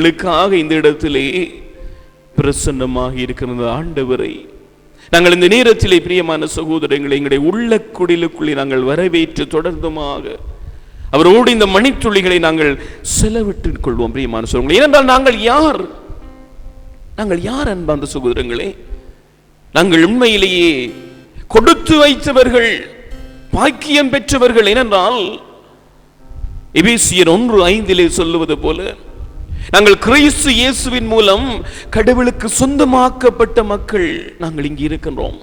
எங்களுக்காக இந்த இடத்திலே பிரசன்னமாக இருக்கிற ஆண்டவரை. நாங்கள் இந்த நேரத்திலே பிரியமான சகோதரங்களை எங்களுடைய உள்ள குடிலுக்குள்ளே நாங்கள் வரவேற்று தொடர்ந்துமாக அவரோடு இந்த மணித்துளிகளை நாங்கள் செலவிட்டுக் கொள்வோம் பிரியமான சகோதரங்களை. ஏனென்றால் நாங்கள் யார்? நாங்கள் யார் அன்பார்ந்த சகோதரங்களே? நாங்கள் உண்மையிலேயே கொடுத்து வைத்தவர்கள் பாக்கியம் பெற்றவர்கள். ஏனென்றால் எபேசியர் ஒன்று ஐந்திலே சொல்லுவது போல நாங்கள் கிறிஸ்து இயேசுவின் மூலம் கடவுளுக்கு சொந்தமாக்கப்பட்ட மக்கள் நாங்கள் இங்கே இருக்கின்றோம்.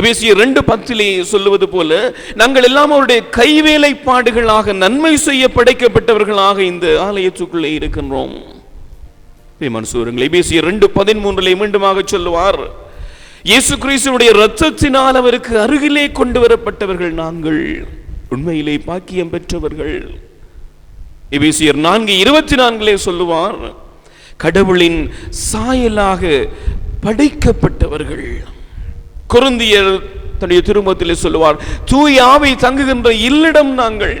எபேசியர் ரெண்டு பத்திலே சொல்லுவது போல நாங்கள் எல்லாம் அவருடைய கைவேலைப்பாடுகளாக நன்மை செய்ய படைக்கப்பட்டவர்களாக இந்த ஆலயத்துக்குள்ளே இருக்கின்றோம். மனசூருங்கள் எபேசியர் ரெண்டு பதிமூன்றிலே மீண்டுமாக சொல்லுவார் இயேசு கிறிஸ்துடைய ரத்தத்தினால் அவருக்கு அருகிலே கொண்டு வரப்பட்டவர்கள் நாங்கள் உண்மையிலே பாக்கியம் பெற்றவர்கள். எபிசியர் நான்கு இருபத்தி நான்கிலே சொல்லுவார் கடவுளின் சாயலாக படைக்கப்பட்டவர்கள். குருந்தியர் தன்னுடைய திருமத்திலே சொல்லுவார் தூயாவை தங்குகின்ற இல்லிடம் நாங்கள்.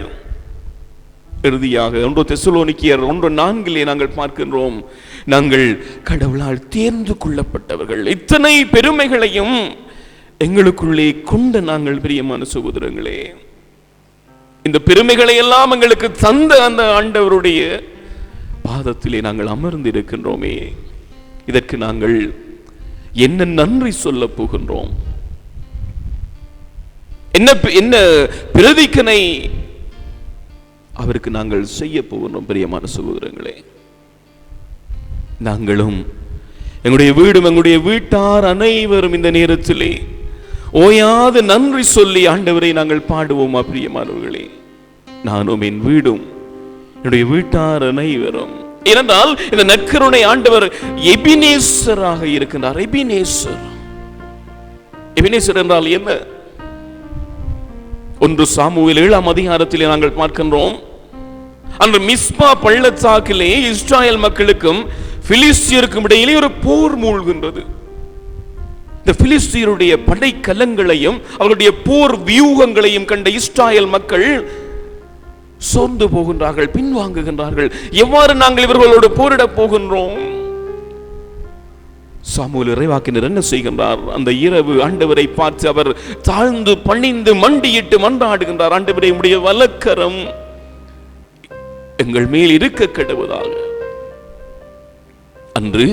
இறுதியாக ஒன்று தெசுலோனிக்கியர் ஒன்று நான்கிலே நாங்கள் பார்க்கின்றோம் நாங்கள் கடவுளால் தேர்ந்து கொள்ளப்பட்டவர்கள். இத்தனை பெருமைகளையும் எங்களுக்குள்ளே கொண்ட நாங்கள் பிரியமான சகோதரங்களே இந்த பெருமைகளை எல்லாம் எங்களுக்கு தந்த அந்த ஆண்டவருடைய பாதத்திலே நாங்கள் அமர்ந்து இருக்கின்றோமே இதற்கு நாங்கள் என்ன நன்றி சொல்ல போகின்றோம். என்ன என்ன பிரதிக்கனை அவருக்கு நாங்கள் செய்ய போகின்றோம் பிரியமான சகோதரங்களே. நாங்களும் எங்களுடைய வீடும் எங்களுடைய வீட்டார் அனைவரும் இந்த நேரத்திலே ஓயாது நன்றி சொல்லி ஆண்டவரை நாங்கள் பாடுவோமா பிரியமானவர்களே. நானும் என் வீடும். என்னுடைய வீட்டார் அனைவரும். ஏனென்றால் இந்த நற்கருணை ஆண்டவர் எபினேசராக இருக்கின்றார். எபினேசர். எபினேசர் என்றால் என்ன? ஒன்று சாமுவில் ஏழாம் அதிகாரத்திலே நாங்கள் பார்க்கின்றோம். அன்று மிஸ்பா பள்ளத்தாக்கிலே இஸ்ராயல் மக்களுக்கும் பிலிஸ்தியருக்கும் இடையிலே ஒரு போர் மூழ்கின்றது. இந்த பிலிஸ்தியருடைய படைக்கலங்களையும் அவருடைய போர் வியூகங்களையும் கண்ட இஸ்ராயல் மக்கள் சோர்ந்து போகின்றார்கள் பின்வாங்குகின்றார்கள். எவ்வாறு நாங்கள் இவர்களோடு போரிடப் போகின்றோம்? சாமுவல் இறைவாக்கினர் என்ன செய்கின்றார்? அந்த இரவு ஆண்டவரை பார்த்து அவர் தாழ்ந்து பணிந்து மண்டியிட்டு மன்றாடுகின்றார். ஆண்டவரை உடைய வலக்கரம் எங்கள் மேல் இருக்க கெடுவதாக. அன்று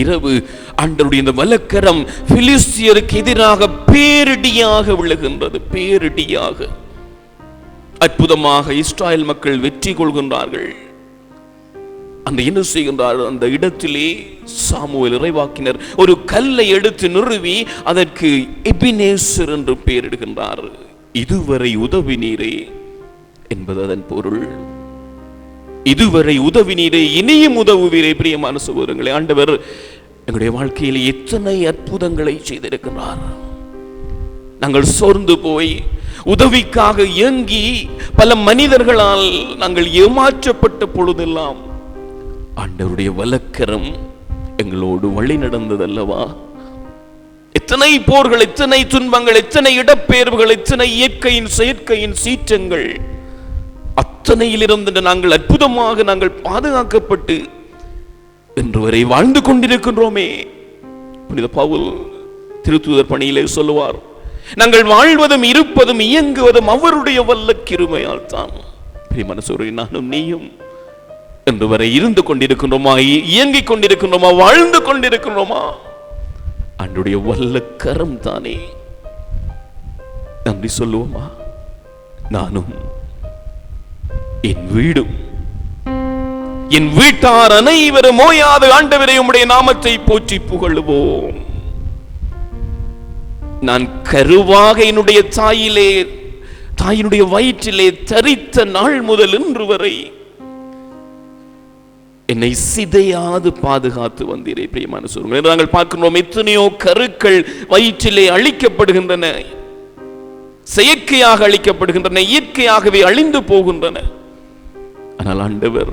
இரவு ஆண்டருடைய இந்த வலக்கரம் பிலிஸ்தியருக்கு எதிராக பேரிடியாக விழுகின்றது. பேரிடியாக. அற்புதமாக இஸ்ராயல் மக்கள் வெற்றி கொள்கின்றார்கள். அந்த என்ன செய்கின்றார் அந்த இடத்திலே சாமுவேல் இறைவாக்கினர் ஒரு கல்லை எடுத்து நிறுவி அதற்கு எபினேசர் என்று பெயரிடுகின்றார். இதுவரை உதவி நீரே என்பது அதன் பொருள். இதுவரை உதவி நீரே இனியும் உதவுவீரே பிரியமான சகோதரங்களே ஆண்டவர் எங்களுடைய வாழ்க்கையில் எத்தனை அற்புதங்களை செய்திருக்கிறார் நாங்கள் சோர்ந்து போய் உதவிக்காக இயங்கி பல மனிதர்களால் நாங்கள் ஏமாற்றப்பட்ட பொழுதெல்லாம் ஆண்டவருடைய வலக்கரம் எங்களோடு வழி நடந்ததல்லவா? எத்தனை போர்கள் எத்தனை துன்பங்கள் எத்தனை இடப்பெயர்வுகள் எத்தனை இயற்கையின் செயற்கையின் சீற்றங்கள் அத்தனையிலிருந்து நாங்கள் அற்புதமாக நாங்கள் பாதுகாக்கப்பட்டு இன்று வரை வாழ்ந்து கொண்டிருக்கின்றோமே. புனித பவுல் திருத்தூதர் பணியிலே சொல்லுவார் நாங்கள் வாழ்வதும் இருப்பதும் இயங்குவதும் அவருடைய வல்ல கிருமையால் தான். மனசூரை நானும் நீயும் என்று வரை இருந்து கொண்டிருக்கின்றோமா? இயங்கிக் கொண்டிருக்கின்றோமா? வாழ்ந்து கொண்டிருக்கின்றோமா? அன்றைய வல்ல கரம் தானே. நன்றி சொல்லுவோமா? நானும் என் வீடும் என் வீட்டார் அனைவரும் ஓயாது ஆண்டவரை உம்முடைய நாமத்தை போற்றி புகழுவோம். நான் கருவாக என்னுடைய தாயிலே தாயினுடைய வயிற்றிலே தரித்த நாள் முதல் இன்று வரை என்னை சிதையாது பாதுகாத்து வந்தீரே பிரியமான சொல்லுங்கள் நாங்கள் பார்க்கிறோம் எத்தனையோ கருக்கள் வயிற்றிலே அழிக்கப்படுகின்றன. செயற்கையாக அழிக்கப்படுகின்றன இயற்கையாகவே அழிந்து போகின்றன. ஆனால் ஆண்டவர்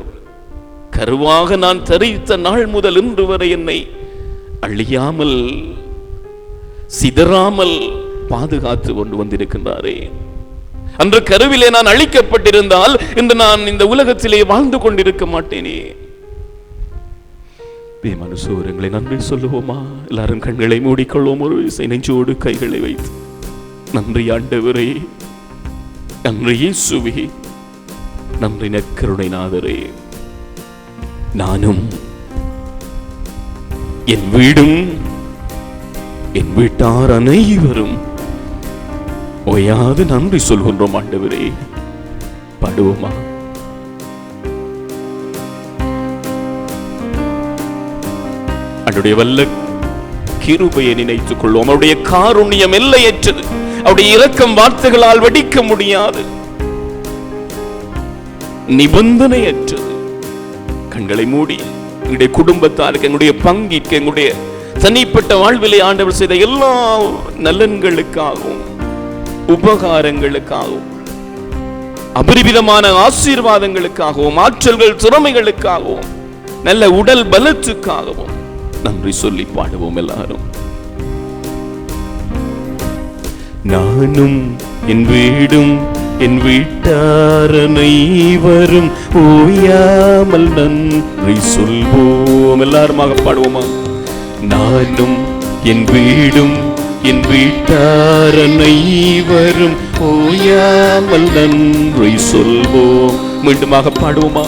கருவாக நான் தரித்த நாள் முதல் இன்று வரை என்னை அழியாமல் சிதறாமல் பாதுகாத்து கொண்டு வந்திருக்கின்றாரே. அன்று கருவிலே நான் அழிக்கப்பட்டிருந்தால் இன்று நான் இந்த உலகத்திலே வாழ்ந்து கொண்டிருக்க மாட்டேனே. மனுசூரங்களை நன்றி சொல்லுவோமா? எல்லாரும் கண்களை மூடிக்கொள்வோம். ஒரு விசை நெஞ்சோடு கைகளை வைத்து. நன்றி ஆண்டவரே. நன்றி இயேசுவே. நன்றி நற்கருணை நாதரே. நானும் என் வீடும் என் வீட்டார் அனைவரும் ஓயாது நன்றி சொல்கின்றோம் ஆண்டவரே. படுவோமா? அவருடைய வல்ல கிருபையை நினைத்துக் கொள்வோம். அவருடைய காருண்யம் எல்லையற்றது. அவருடைய இரக்கம் வார்த்தைகளால் வடிக்க முடியாது. நிபந்தனையற்றது. கண்களை மூடி எங்களுடைய குடும்பத்தாருக்கு எங்களுடைய பங்கிற்கு எங்களுடைய தனிப்பட்ட வாழ்விலே ஆண்டவர் செய்த எல்லா நலன்களுக்காகவும் உபகாரங்களுக்காகவும் அபரிவிதமான ஆசீர்வாதங்களுக்காகவும் ஆற்றல்கள் திறமைகளுக்காகவும் நல்ல உடல் பலத்துக்காகவும் நன்றி சொல்லி பாடுவோம் எல்லாரும். நானும் என் வீடும் என் வீட்டாரனை வரும் ஓயாமல் நன்றி சொல்வோம். எல்லாருமாக பாடுவோமா? நானும் என் வீடும் என் வீட்டார் வரும் ஓயாமல் நன்றி சொல்வோம். மீண்டுமாக பாடுவோமா?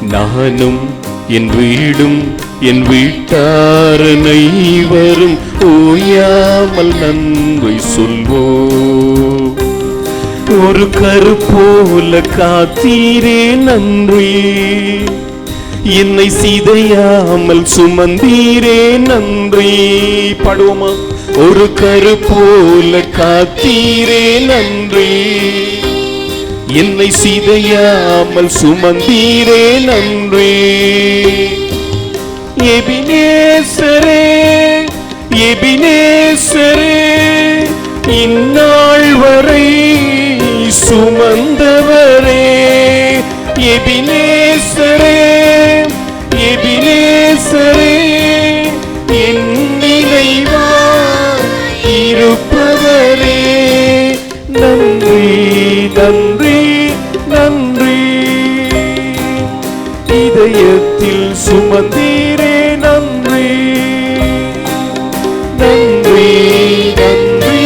நானும் என் வீடும் என் வீட்டார் வரும் ஓயாமல் நன்றி சொல்வோம். ஒரு கருப்போல காத்தீரே நன்றி. என்னை சிதையாமல் சுமந்தீரே நன்றி. பாடுவோமா? ஒரு கருப்போல காத்தீரே நன்றி. என்னை சிதையாமல் சுமந்தீரே நன்றி. எபினேசரே எபினேசரே இந்நாள் வரை சுமந்தவரே. எபினேசரே இருப்பவரே நன்றி நன்றி நன்றி. இதயத்தில் சுமந்தீரே நன்றி. நன்றி நன்றி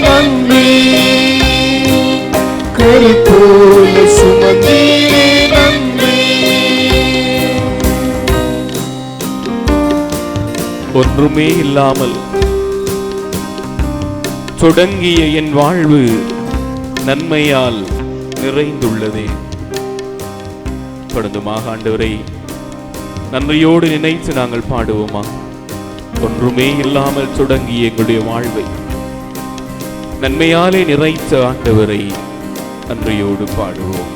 நன்றி. கருப்போல சுமந்தீரே நன்றி. ஒன்றுமே இல்லாமல் தொடங்கிய என் வாழ்வு நன்மையால் நிறைந்துள்ளதே. தொடர்ந்துமாக ஆண்டவரை நன்மையோடு நினைத்து நாங்கள் பாடுவோமா? ஒன்றுமே இல்லாமல் தொடங்கிய எங்களுடைய வாழ்வை நன்மையாலே நிறைத்த ஆண்டவரை நன்றியோடு பாடுவோம்.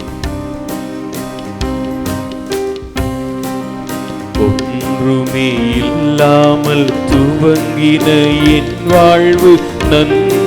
ஒன்றுமே இல்லாமல் துவங்கின என் வாழ்வு நன்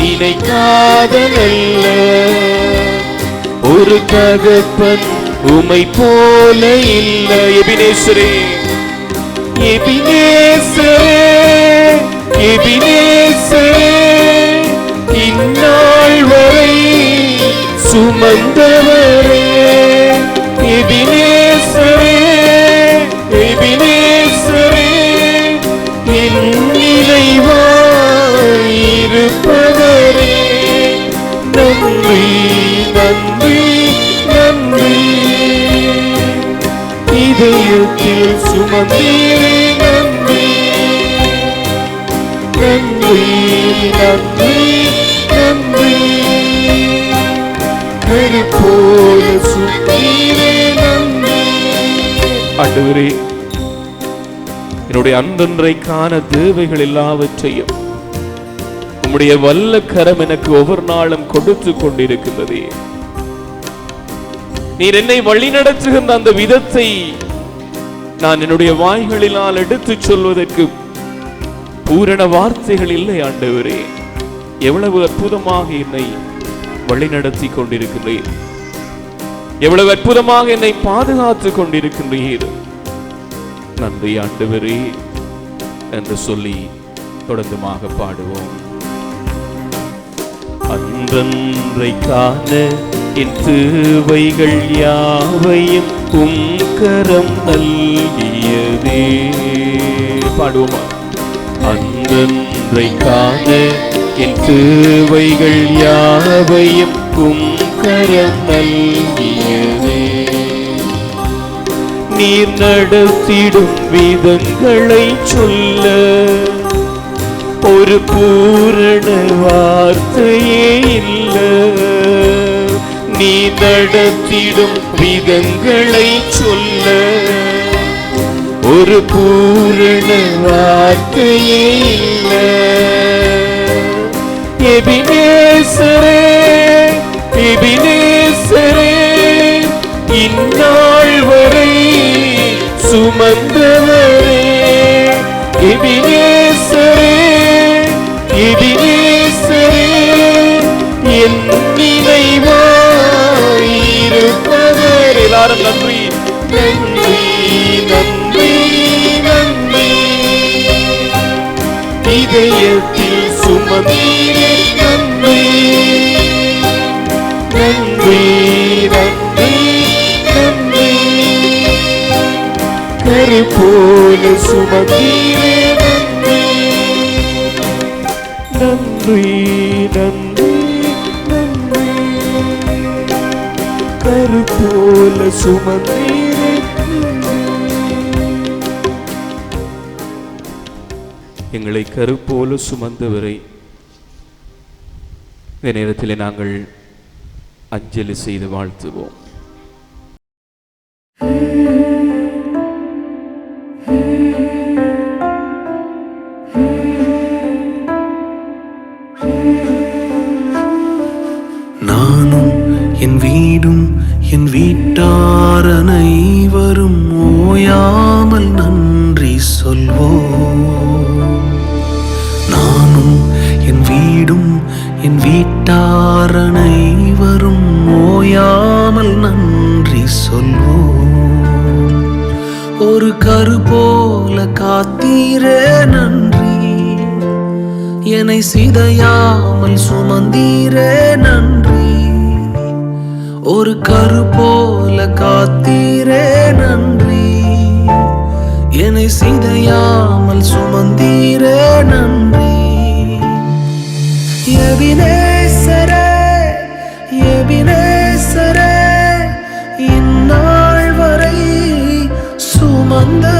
நினைக்காத நல்ல ஒரு தகப்பன் உமை போல இல்ல. எபினேஸ்வரே எபினேஸ்வரே எபினேஸ்வரே இந்நாள் வரை சுமந்தவரே. இதயத்தில் சுமந்தீரே நன்றி நன்றி நன்றி நன்றி சுத்தீரே நன்றி ஆண்டவரே என்னுடைய அன்றன்றைக்கான தேவைகள் எல்லாவற்றையும் உம்முடைய வல்ல கரம் எனக்கு ஒவ்வொரு நாளும் கொடுத்து கொண்டிருக்கின்றதே. நீர் என்னை வழி நடத்துகின்ற அந்த விதத்தை நான் என்னுடைய வாய்களினால் எடுத்து சொல்வதற்கு பூரண வார்த்தைகள் இல்லை ஆண்டவரே. எவ்வளவு அற்புதமாக என்னை வழிநடத்தி கொண்டிருக்கின்றீர் எவ்வளவு அற்புதமாக என்னை பாதுகாத்துக் கொண்டிருக்கின்றீர் நன்றி ஆண்டவரே என்று சொல்லி தொடர்ந்துமாக பாடுவோம். அன்றன்றைக்கான என் தேவைகள் யாவையும் உம் கரம் நல்கியதே பாடுவோமா அன்றன்றை என் தேவைகள் யாவையும் உம் கரம் நல்கியதே நீர் நடத்திடும் விதங்களை சொல்ல ஒரு பூரண வார்த்தையே இல்லை. நீ நடத்திடும் விதங்களை சொல்ல. ஒரு பூரண வார்த்தையே இல்லை. எபினேசரே இதயத்தில் சுமந்தீரே நன்றி நன்றி நன்றி. நன்றி கரு போல சுமந்தீரே நன்றி. நன்றி நன்றி நன்றி. கரு போல சுமந்தீரே எங்களை கருப்போல சுமந்தவரை. இந்த நேரத்தில் நாங்கள் அஞ்சலி செய்து வாழ்த்துவோம். ஒரு கரு போல காத்தீரே நன்றி. என்னை சிதையாமல் சுமந்தீரே நன்றி. ஒரு கரு போல காத்தீரே நன்றி. என்னை சிதையாமல் சுமந்தீரே நன்றி. எபினேசரே எபினேசரே சுமந்தவரே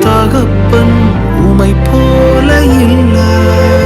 தகப்பன் உமை போல இல்லை.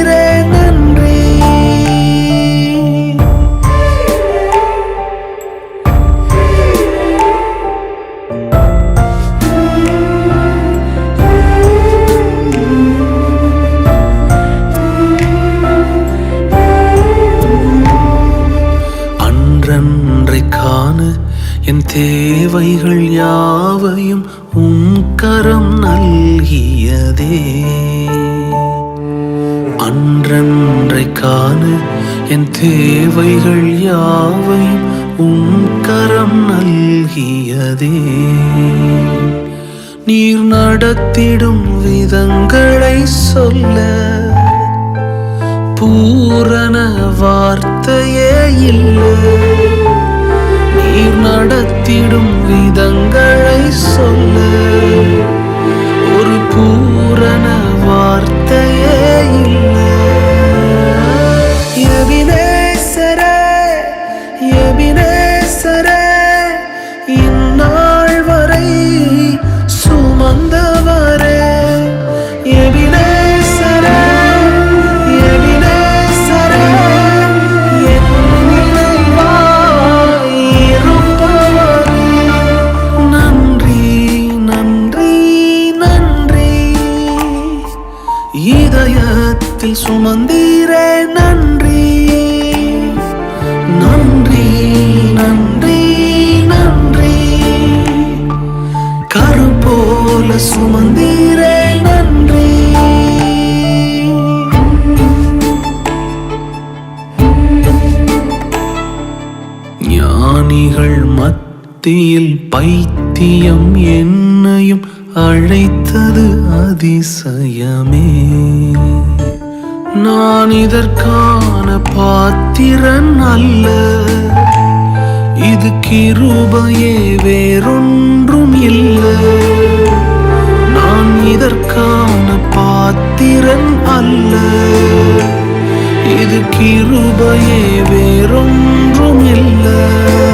என் தேவைகள் யாவையும் உம் கரம் நல்கியதே. அன்றன்றைக்கான என் தேவைகள் யாவையும் உம் கரம் நல்கியதே. நீர் நடத்திடும் விதங்களை சொல்ல பூரண வார்த்தையே இல்லை. நீர் நடத்திடும் விதங்கள் இதயத்தில் சுமந்தீரே நன்றி. நன்றி நன்றி நன்றி. கரு போல சுமந்தீரே நன்றி. ஞானிகள் மத்தியில் பைத்தியம் என்னையும் அழைத்தது அதிசயமே. நான் இதற்கான பாத்திரன் அல்ல. இது கிருபையே வேறொன்றும் இல்லை. நான் இதற்கான பாத்திரன் அல்ல. இது கிருபையே வேறொன்றும் இல்லை.